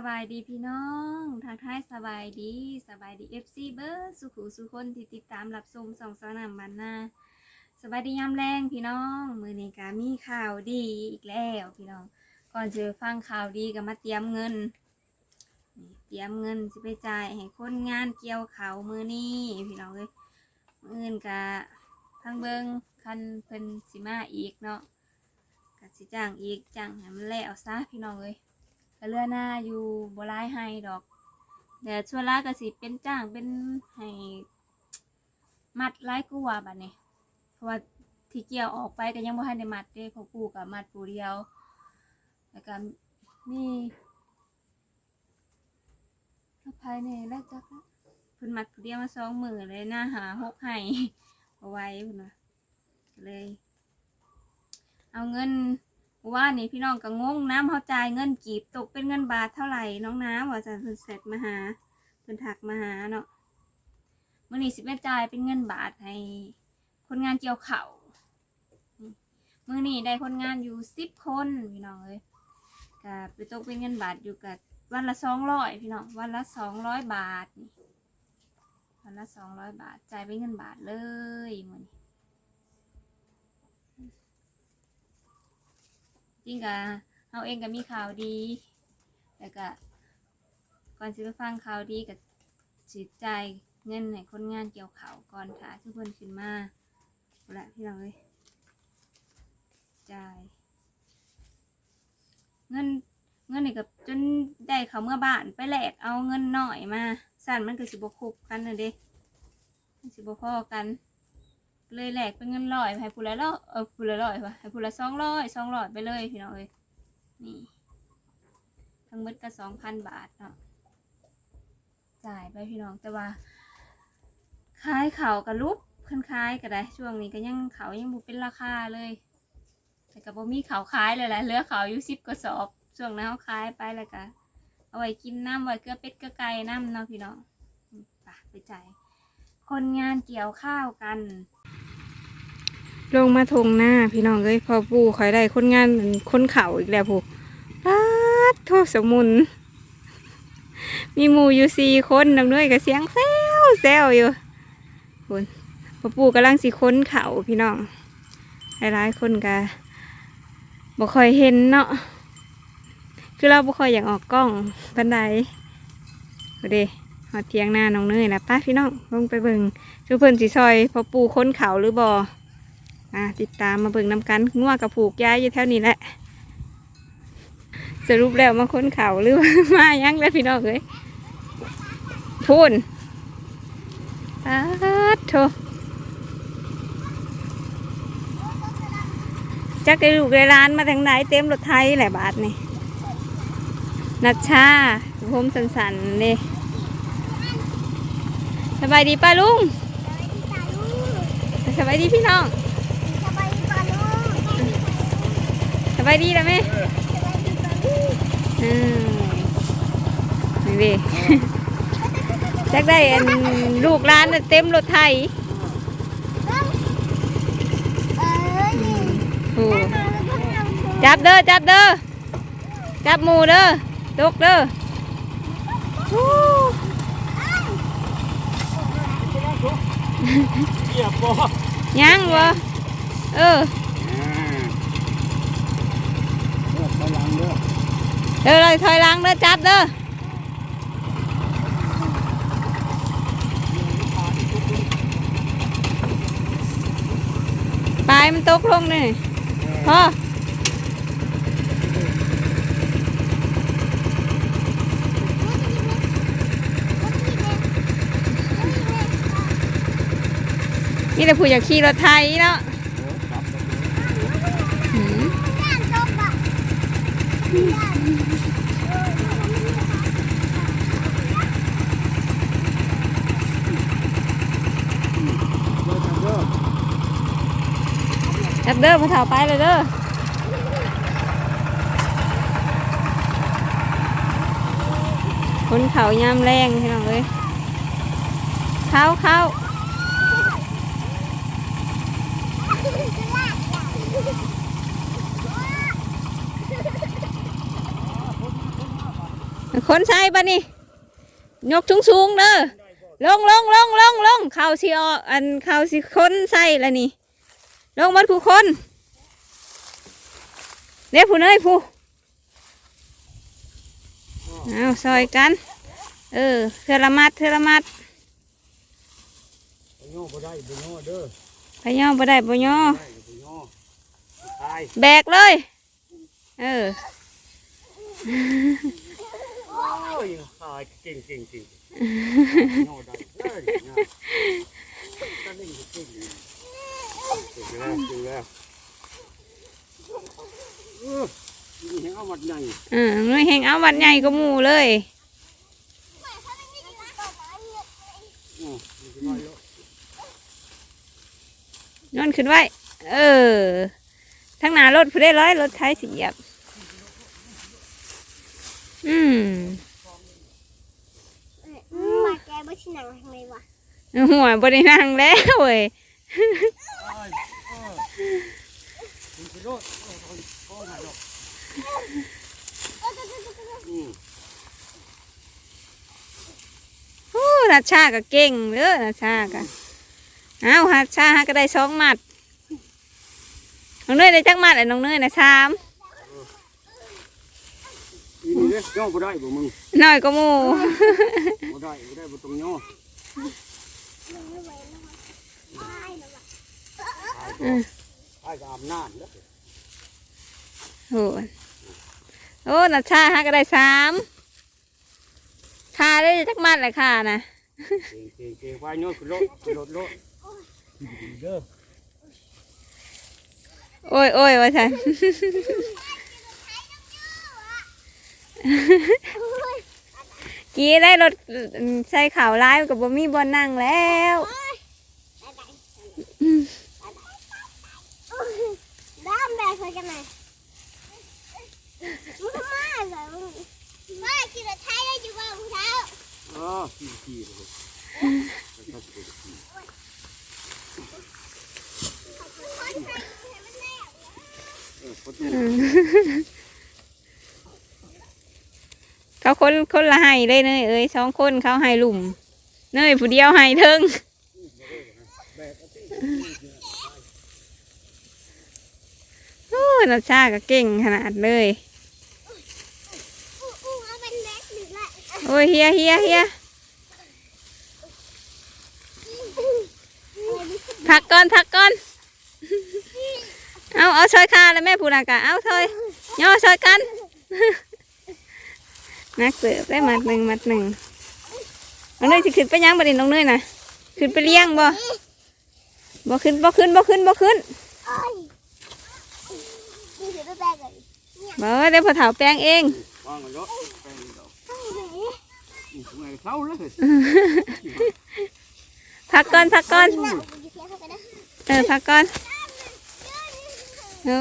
สบายดีพี่น้องทักทายสบายดีสบายดีเอฟซีเบอร์สุขุสุคนที่ติดตามรับชมสองสนามบันนาสบายดียามแรงพี่น้องมือนี้ก็มีข่าวดีอีกแล้วพี่น้อง ก่อนจะฟังข่าวดีก็มาเตรียมเงิน เตรียมเงินจะไปจ่ายให้คนงานเกี่ยวเขามือนี้พี่น้องเลยมืออื่นก็ทั้งเบิงคันเพิ่นสิมาอีกเนาะก็สิจ้างอีกจ้างให้มันแล้วซะพี่น้องเลย เรือหน้าอยู่บรายให้ดอก แต่ส่วนหลายก็สิเป็นจ้างเป็นให้มัดไล่กูว่าบัดนี้เพราะว่าที่เกี่ยวออกไปก็ยังบ่ทันได้มัดเด้เพอปลูกกับมัดปูเดียว แล้วก็มีภัยเนี่ยแล้วจักละเพิ่นมัดปูเดียวมาสองมือเลยหน้าหาหกให้เอาไว้พิ่นว่าก็เลย เอาเงิน ว่านี่พี่น้องก็งงน้ำเขาจ่ายเงินกีบตกเป็นเงินบาทเท่าไหร่น้องน้ำว่าจะเพิ่นเสร็จมาหาเพิ่นถักมาหาเนาะมื่อนี้สิแม่จ่ายเป็นเงินบาทให้คนงานเกี่ยวเข่ามื่อนี้ได้คนงานอยู่สิบคนพี่น้องเลยก็ไปตกเป็นเงินบาทอยู่กับวันละสองร้อยพี่น้องวันละสองร้อยบาทนี่วันละสองร้อยบาทจ่ายเป็นเงินบาทเลยมื่อนี้ จริงกะเราเองก็มีข่าวดีแต่ก็ก่อนสิไปฟังข่าวดีกับจิใจเงินให้คนงานเกี่ยวเขาวก่อนค่ะทุกคนขึ้นมาเละพี่น้องเลยจ่าย เงินเงินนี่กับจนได้เขาเมื่อบ้านไปแหลกเอาเงินหน่อยมาสั่นมันก็สิบคุบกันนะเด้สิบพอกัน เลยแหลกเป็นเงินร้อยให้ผู้ละร้อยเออผู้ละร้อยวะให้ผู้ละสองร้อยสองร้อยไปเลยพี่น้องเอ้ยนี่ทั้งหมดก็สองพันบาทเนาะจ่ายไปพี่น้องแต่ว่าขายเข่ากับรูปคันขายก็ได้ ช่วงนี้ก็ยังเขายังบุเป็นราคาเลยแต่กับบ่มีเขาขายเลยแหละเหลือเขาอยู่สิบกระสอบช่วงนั้นเขาขายไปแล้วก็เอาไว้กินน้ำไว้เกลือเป็ดเกลือไก่น้ำเนาะพี่น้องไปไปจ่ายคนงานเกี่ยวข้าวกัน ลงมาทงหน้าพี่น้องเอ้ยพอปู่คอยได้คนงานคนเข่าอีกแล้วผู้ปัดโทษสมุน มีหมูอยู่สี่คนนำด้วยกับเสียงแซวแซวอยู่คุณพอปู่กำลังสิค้นเข่าพี่น้องหลายๆคนกะบ่คอยเห็นเนาะคือเราบ่คอยอยากออกกล้องปันใดเอาเดหอดเทียงหน้าน้องเนยแล้วป้าพี่น้องลงไปเบิ่งชูเพิ่นสิซอยพอปู่ค้นเข่าหรือบ่อะติดตามมาเบิ่งน้ำกันงัวกับผูกย้ายอยู่แถวนี้แหละ สรุปแล้วมาค้นเขาหรือว่ามายังแล้วพี่น้องเอ้ยพูนปาโถจักได้ลูกได้ร้านมาทางไหนเต็มรถไทยแหละบาทนี่นัชชาผมสันสันนี่สบายดีป้าลุงสบายดีพี่น้อง ส บายดีแล้วไหมอืมนี่ดิจักได้อันลูกร้านน่ะเต็มรถไถโอ้จับเด้อจับเด้อจับหมูเด้อตกเด้อโอ้เหยียบบ่ยังวะเออ เลือกไปหลังเด้อ เด้อเลยถอยหลังเด้อจับเด้อปลายมันตกลงนี่พ่อนี่แต่ผู้อยากขี่รถไทยเนาะ เด้อจับเด้อมาเถาไปเลยเด้อคนเขายามแรงพี่น้องเอ้ยเข้าเข้าคนใส่ปะนี่ยกสูงสูงๆเด้อลงลงลงลงลงเขาสิออกอันเขาสิคนใส่ละนี่ ลงหมดผู้คนเด้ผู้เนยผู้เอาซอยกัน เออเทอละมัดเทอละมัดไปย่อบ่ได้บ่ย่อเด้อพะย่อบ่ได้บ่ย่อได้บ่ย่อตายแบกเลย เออโอ้ยตายเก่งเก่งเก่งย่อได้เด้อ นะตอนนี้เก่งเก่งแล้วเก่งแล้วเออนี่เห็นเอาหมัดใหญ่เออหน่วยแห่งเอาวัดใหญ่ก็หมู่เลยอือนี่สิมาเยอะนอนขึ้นไว้ เออ ทั้งหน้ารถผู้ได้ร้อยรถไทยสีเหยียบ อืมมาแกบ่ชิหนังทำไมวะหัวบรินั่งแล้วเว้ย ตายเออนี่สิโลดโอ้ยโอ้ยหาดอกอืมโอ้นัชชาก็เก่งเด้อนัชชาก็เอาฮัชชาก็ได้สองหมัดน้องเนยได้จักหมัดไอ้น้องเนยนะสามอีนี่เด้อย่อบ่ได้บ่มึงน้อยก็หมู่บ่ได้บ่ได้บ่ต้องย่อ ตายกับอำนาจเด้อโอ้ยโอ้นัชชาฮะก็ได้สามคาได้จักหมัดเลยค่ะนะเก่งเก่งเก่งว่าโยนขึ้นรถขึ้นรถรถเด้อโอ้ยโอ้ยว่าฉันกี้ได้รถใส่ข่าวร้ายกับบ่มีบอลนั่งแล้ว ด้ามแบกใส่กันไหนมึงมาเหรอมึงว่าขี่รถไทยได้อยู่บ้างเท้าอ๋อขี่ขี่เลยครับคนไทยให้มันแน่เออคนอืมเขาคนคนละให้เลยเนยเอ้ยสองคนเขาให้หลุม เนยผู้เดียวให้เทิงโอ้ย นัชชาก็เก่งขนาดเลยอู้อู้เอาเป็นแบกหรือละโอ้ยเฮียเฮียเฮียพักก่อนพักก่อน เอาเอาซอยคาแล้วแม่พูดอากาเอาซอยย่อซอยกันนักเสิร์ฟได้มัดหนึ่งมัดหนึ่งน้องเนยจะขึ้นไปยังบัดนี้น้องเนยนะขึ้นไปเลี้ยงบ่บ่ขึ้นบ่ขึ้นบ่ขึ้นบ่ขึ้นถือแบกเลย บ่เดี๋ยวพอเถาแปลงเองวางกันเยอะแปลงเดียวทำไมเศร้าเลยพักก่อนพักก่อนเออพักก่อนโอ้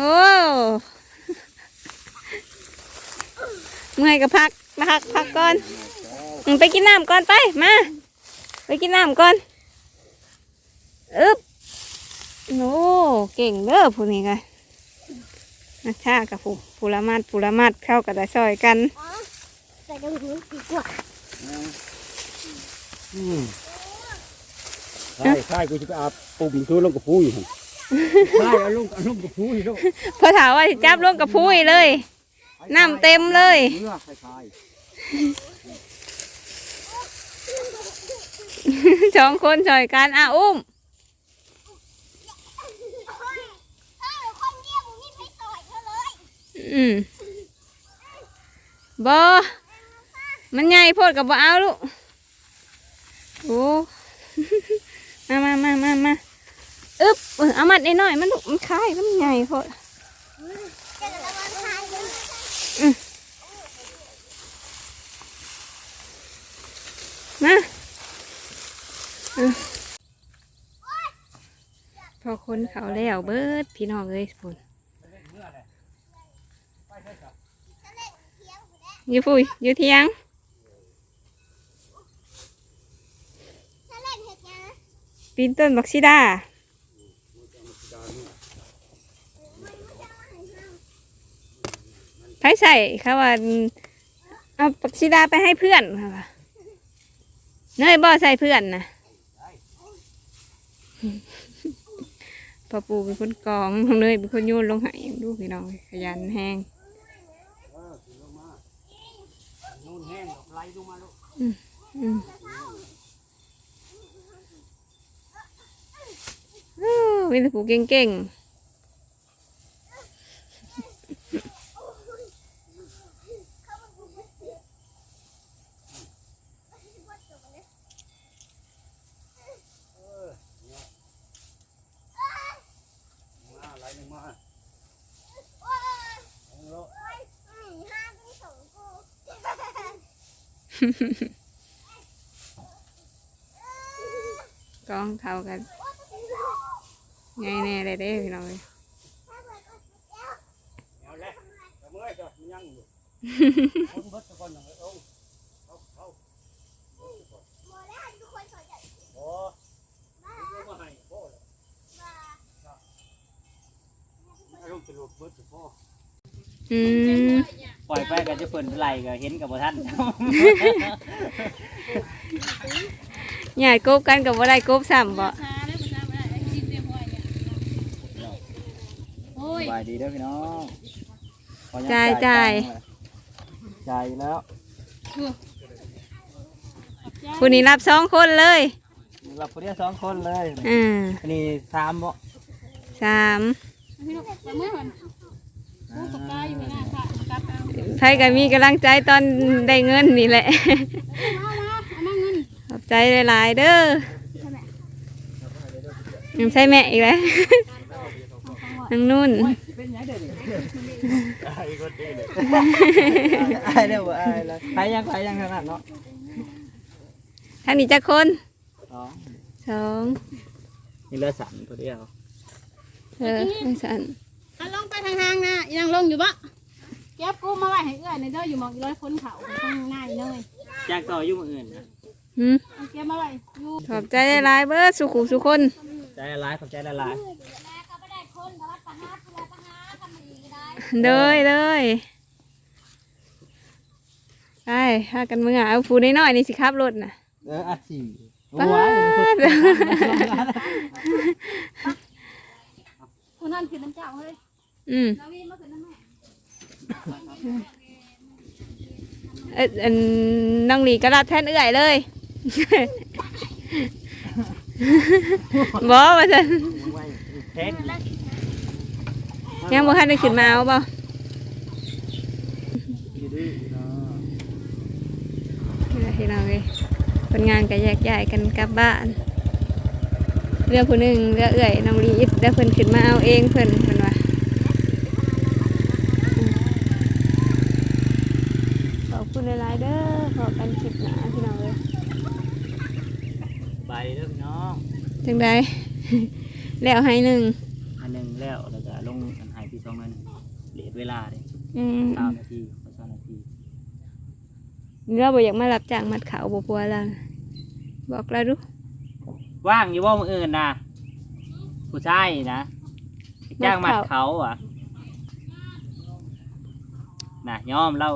เมื่อยก็พักพักพักก่อนไปกินน้ำก่อนไปมาไปกินน้ำก่อนอึ๊บโอ้เก่งเด้อผู้นี้ไง นักชากับผู้ผู้ละมัดผู้ละมัดเข้ากับได้ซอยกันอ๋อใส่ตรงหูดีกว่าอืมใช่ใช่กูจะไปอาบปุ่มชูลงกับผู้อยู่ใช่เอาลงเอาลงกับผู้อยู่ลูกพอถามว่าสิจับลงกับผู้อีเลยน้ำเต็มเลยเนื้อคล้ายสองคนซอยกันอะอุ้ม เออคนเดียวมึงนี่ไปต่อยเขาเลย อืมบอมันใหญ่โพดกับบ่เอาลูกโอ้มามามามามาอึ๊บเอามัดน้อยๆมันลูกมันคายมันใหญ่โพดเจะระวังทางเลยมาพอคนเขาแล้วเบิดพี่น้องเอ้ยพุ่น อยู่ปุ้ยอยู่เทียงถ้าเล่นเห็ดยังปีนต้นบักซิดาไผใส่เขาว่าเอาปักชิดาไปให้เพื่อนค่ะว่ะเนยบ่ใส่เพื่อนนะปอปูเป็นคนกองน้องเนยเป็นคนโยนลงหายดูพี่น้องขยันแห้ง เออขึ้นลงมานู่นแห้งไห ลลงมาลูกอืมอืมมีแต่ผู้เก่งๆาไหลลงมา โอ้ย ลงโลก โอ้ยอืมห้าเป็นสองกู ๆ กองเท่ากันไงแน่เลยเด้พี่น้องเอ้ยอาแล้วเอามื่อยจ้ะมันยังอยู่คนเบอย่างเอาเอาเอาหมดแล้วทุกคนสนใจโอ้ยมาให้พ่อเลยมาอารมณ์สรุปเบิดทุกพ่อ อืมปล่อยไปก็จะเพิ่นไหลก็เห็นกับบ่ทันใหญ่กบกันกับว่าได้กบซ้ำบ่โอ้ยสบายดีเด้อพี่น้องขอยังจ่ายจ่ายจ่ายแล้วผู้นี้รับสองคนเลยรับผู้เดียวสองคนเลยอ่าอันนี้สามบ่สามพี่น้องแต่เมื่อวันกูปา รก็มีกำลังใจตอนได้เงินนี่แหละ ขอบใจหลายๆเด้อยังใช่แม่อีกแล้วนางนุ่นไงเด้อนี่ไอ้คนดีเลยอายเด้อบ่อายแล้วไปยังไปยังขนาดเนาะท่านนี้จะคนสองสองนี่เหลือสามผู้เดียวเออไม่สันอันลงไปทางทางนะอีนางลงอยู่บ่ เก็บกูมาไว้ให้เอื้อยในเด้ออยู่หมองอีร้อยคนเขาข้างหน้าอีเลยจากต่ออยู่มื้ออื่นนะหืมเอาเก็บมาไว้อยู่ขอบใจหลายๆเบิดสุขุสุคน ใจละลายขอบใจละลายเลยเลยไปพากันเมื่อเอาผู้น้อยๆนี่สิครับรถน่ะ เอออัดสี่ป๊าดคนนั้นคือน้ำเจ้าเฮ้ยอืมนาวีมาคือน้ำแม่ เอ็ดอันน้องหลีก็รับแทนเอื่อยเลยบอว่าจะเทนยังบ่ทันได้ขึ้นมาเอาบ่อยู่ดื้อเนาะพี่น้องเอ้ยคนงานก็แยกย้ายกันกลับบ้านเรือผู้หนึ่งเรือเอื่อยน้องหลีอิดแล้วเพิ่นขึ้นมาเอาเองเพิ่นเพิ่นว่าขอบคุณหลายๆเด้อขอกันคลิปหนาพี่น้องเอ้ย สบายดีเด้อพี่น้อง จังใดแล้วให้หนึ่งอันหนึงแล้วแล้วก็ลงอันหายที่สองนั้นเลทเวลาเด้อืมสามนาทีขอสามนาทีเราบ่อยากมารับจ้างมัดขาวบ่ปัวแล้วบอกเราดูว่างอยู่บ่มื้ออื่นนะผู้ชายนะจ้างมัดเขาอะน่ะยอมเล่า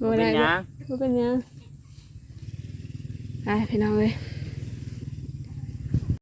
บ่เป็ได้นหยังบ่เป็นหยังไปพี่น้องเอ้ย